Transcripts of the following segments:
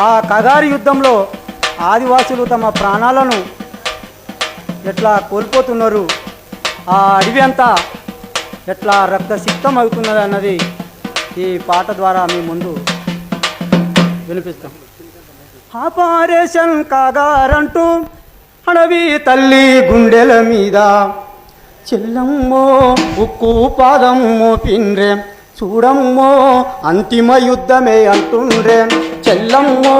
ఆ కగారి యుద్ధంలో ఆదివాసులు తమ ప్రాణాలను ఎట్లా కోల్పోతున్నారు? ఆ అడవి అంతా ఎట్లా రక్తసిక్తం అవుతున్నది అన్నది ఈ పాట ద్వారా మీ ముందు వినిపిస్తాం. ఆపరేషన్ కాగారంటూ అడవి తల్లి గుండెల మీద చెల్లమ్మో ఉక్కు పాదమ్మో పిండ్రే చూడమ్మో అంతిమ యుద్ధమే అంటుండే చెల్లమ్మో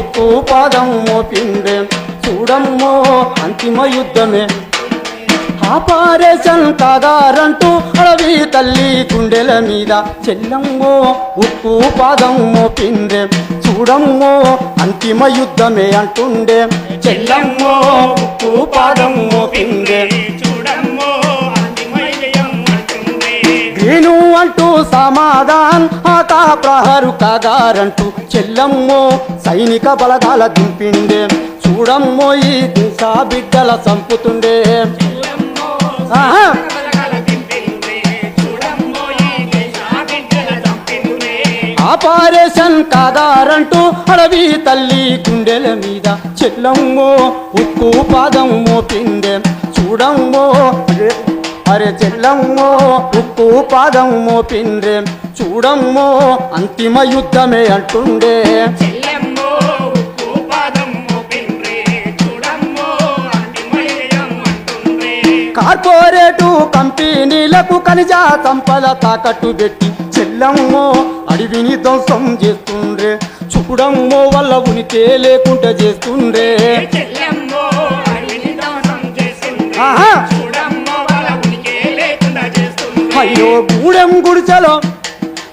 ఉప్పు పాదమ్మో పిండ్రే చూడమ్మో అంతిమ యుద్ధమే. ఆపరేషన్ కాగారంటూ అడవి తల్లి గుండెల మీద చెల్లమ్మో ఉప్పు పాదమ్మో పిండే చూడమ్మో అంతిమ యుద్ధమే అంటుండే చెల్లమ్మో ఉప్పు పాదమ్మో పిండే సమాధాన్ ఆకా ప్రహరు కాగారంటూ చెల్లమ్మో సైనిక బలగాల దింపిండే చూడమ్మో ఈ దిశా బిడ్డల చంపుతుండే. ఆపరేషన్ కాదారంటూ అడవి తల్లి గుండెల మీద చెల్లమ్మో ఉక్కు పాదం మోపిండే చూడమ్మో అరే- చెల్లమ్మో ఉక్కు పాదం మోపిండ్రే చూడమ్మో అంతిమ యుద్ధమే అంటుండే. చెల్లెమ్మో ఉప్పు పాదం మోపిండ్రే చూడమ్మో అంతిమ విజయం అంటుండే. కార్పొరేటు కంపెనీలకు ఖనిజ సంపద తాకట్టు పెట్టి చెల్లమ్మో అడవిని ధ్వంసం చేస్తుండ్రే. చూడమ్మో వల్ల ఉనికి లేకుండా చేస్తుండ్రే. చెల్లెమ్మో అయ్యో గూడెం గుడిచలో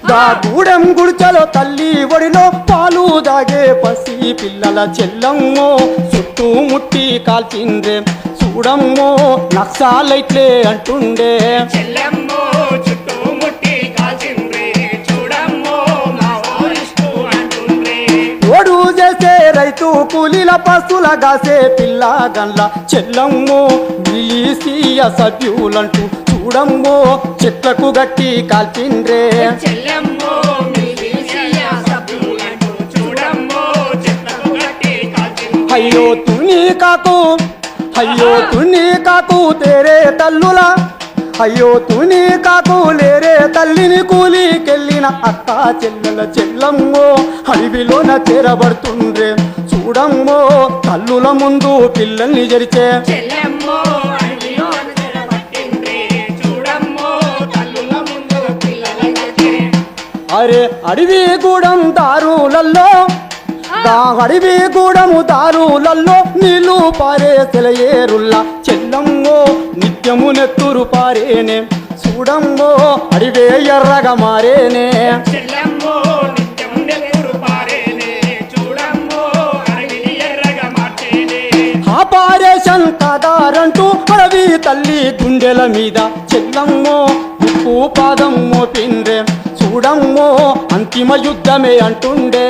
దా గూడెం గుడిచలో తల్లి ఒడిలో పాలు దాగే పసి పిల్లల చెల్లమ్మో చుట్టూ ముట్టి కాల్చిండ్రే చూడమ్మో నక్సాలైట్లే అంటుండే. చెల్లెమ్మో చుట్టూ ముట్టి కాల్చిండ్రే చూడమ్మో మావోయిస్టు అంటుండ్రే ఓడు చేసే రైతు కూలీల పస్తుల గాసే పిల్ల గన్ల చెల్లమ్మో మిలీసియ సభ్యులంటూ చూడమ్మో చెట్లకు గట్టి కాల్చిండ్రే. అయ్యో తుని కాకు అయ్యో తుని కాకు తేరే తల్లుల. అయ్యో తుని కాకు లేరే తల్లిని కూలికెళ్ళిన అక్క చెల్లెల చెల్లమ్మో అడవిలోన చేరబడుతుండ్రే. చూడమ్మో తల్లుల ముందు పిల్లల్ని జరిచే. చెల్లెమ్మో అరే అడవి గూడెం దారులల్లో అడవి గూడెము దారులల్లో నీళ్ళు పారే సెలయేరుల్లా చెల్లమ్మో నిత్యము నెత్తురు పారేనే. చూడమ్మో అడివే ఎర్రగా మారేనే. చెల్లెమ్మో ఆపరేషన్ కాదారంటూ అడవి తల్లి గుండెల మీద. చెల్లమ్మో ఉప్పు పాదం మోపిండే చూడమ్మో అంతిమ యుద్ధమే అంటుండే.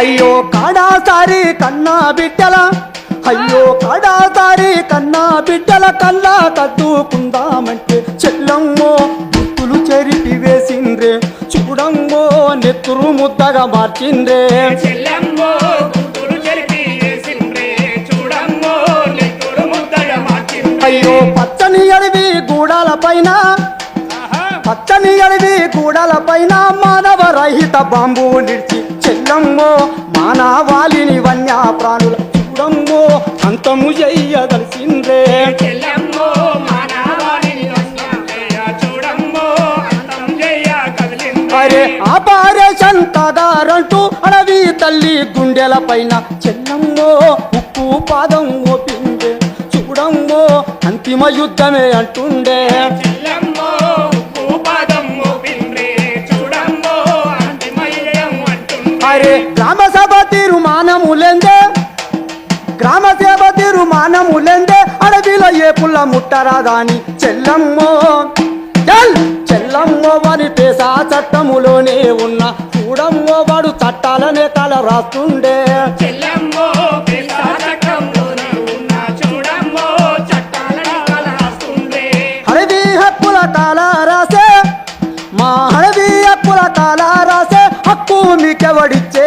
అయ్యో కాడాసారి కన్నా బిడ్డల అయ్యో కాడాసారి కన్నా బిడ్డల కల్లా కద్దుకుందామంటే చెల్లమ్మో గుర్తులు చెరిపి వేసిండ్రే. చూడమ్మో నెత్తురు ముద్దగా మార్చిండ్రే. చెల్లెమ్మో అయ్యో పచ్చని అడవి గూడాల పైన. పచ్చని అడవి గూడాల పైన మానవ రహిత బాంబు నిడిచి చెల్లమ్మో మానవాళిని వన్య ప్రాణుల చూడమ్మో అంతము చెయ్యదలిసిందే. చెల్లెమ్మో అరే ఆపరేషన్ కాదారంటూ అడవి తల్లి గుండెల పైన. చెల్లమ్మో ఉప్పు పాదం ఓపిందే. అంతిమ యుద్ధమే అంటుండే. అరే గ్రామ సభ తీర్మానములెందే గ్రామ సేవ తీర్మానములెందే. అడవిలో ఏ పుల్ల ముట్టరాదాని చెల్లమ్మో. చల్ చెల్లమ్మో వారి పేసా చట్టములోనే ఉన్న. చూడమ్మో వాడు చట్టాలనే తల రాస్తుండే.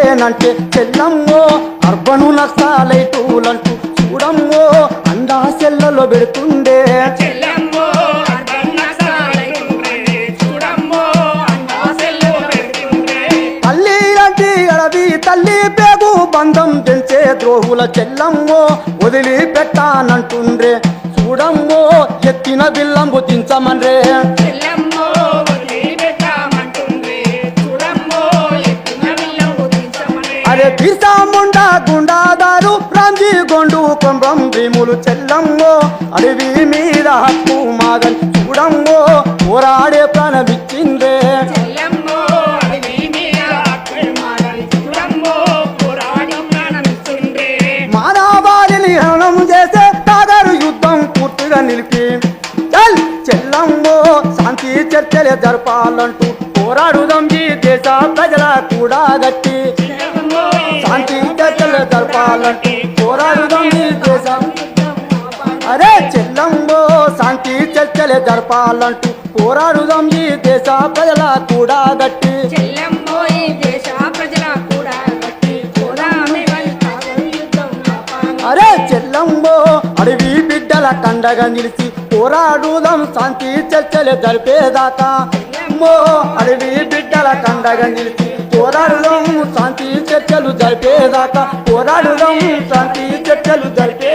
నీకెవడిచ్చేనంటే చెల్లమ్మో అర్బను నక్సాలైటూలంటూ చూడమ్మో అండా సెల్లలో పెడుతుండే తల్లి అంటే అడవి తల్లి పేగు బంధం తెంచే ద్రోహుల చెల్లమ్మో వదిలి పెట్టానంటుండ్రే చూడమ్మో ఎత్తిన బిల్లంబు దించమన్రే. బిర్సాముండా గుండాదారు రాంజీ గొండు కొండ్రం భీములు చెల్లమ్మో అడవి మీద హక్కు మాగన్ చూడమ్మో పోరాడే ప్రాణమిచ్చిందే. పోరాడి మానవాళిని హరణం చేసే తాగరు యుద్ధం పూర్తిగా నిలిపి. చల్ చెల్లమ్మో శాంతి చర్చలే జరపాలంటూ పోరాడుదాం ఈ దేశ ప్రజల కూడా గట్టి చర్చలే జరపాలంటూ పోరాడుదాం ఈ దేశ ప్రజల కూడా గట్టి. అరే చెల్లమ్మో అడవి బిడ్డల కండగా నిలిచి పోరాడుదాం శాంతి చర్చలు జరిపేదాకా. అమ్మో అడవి బిడ్డల కండగా నిలిచి పోరాడుదాం శాంతి చర్చలు జరిపేదాకా. పోరాడుదాం శాంతి చర్చలు జరిపే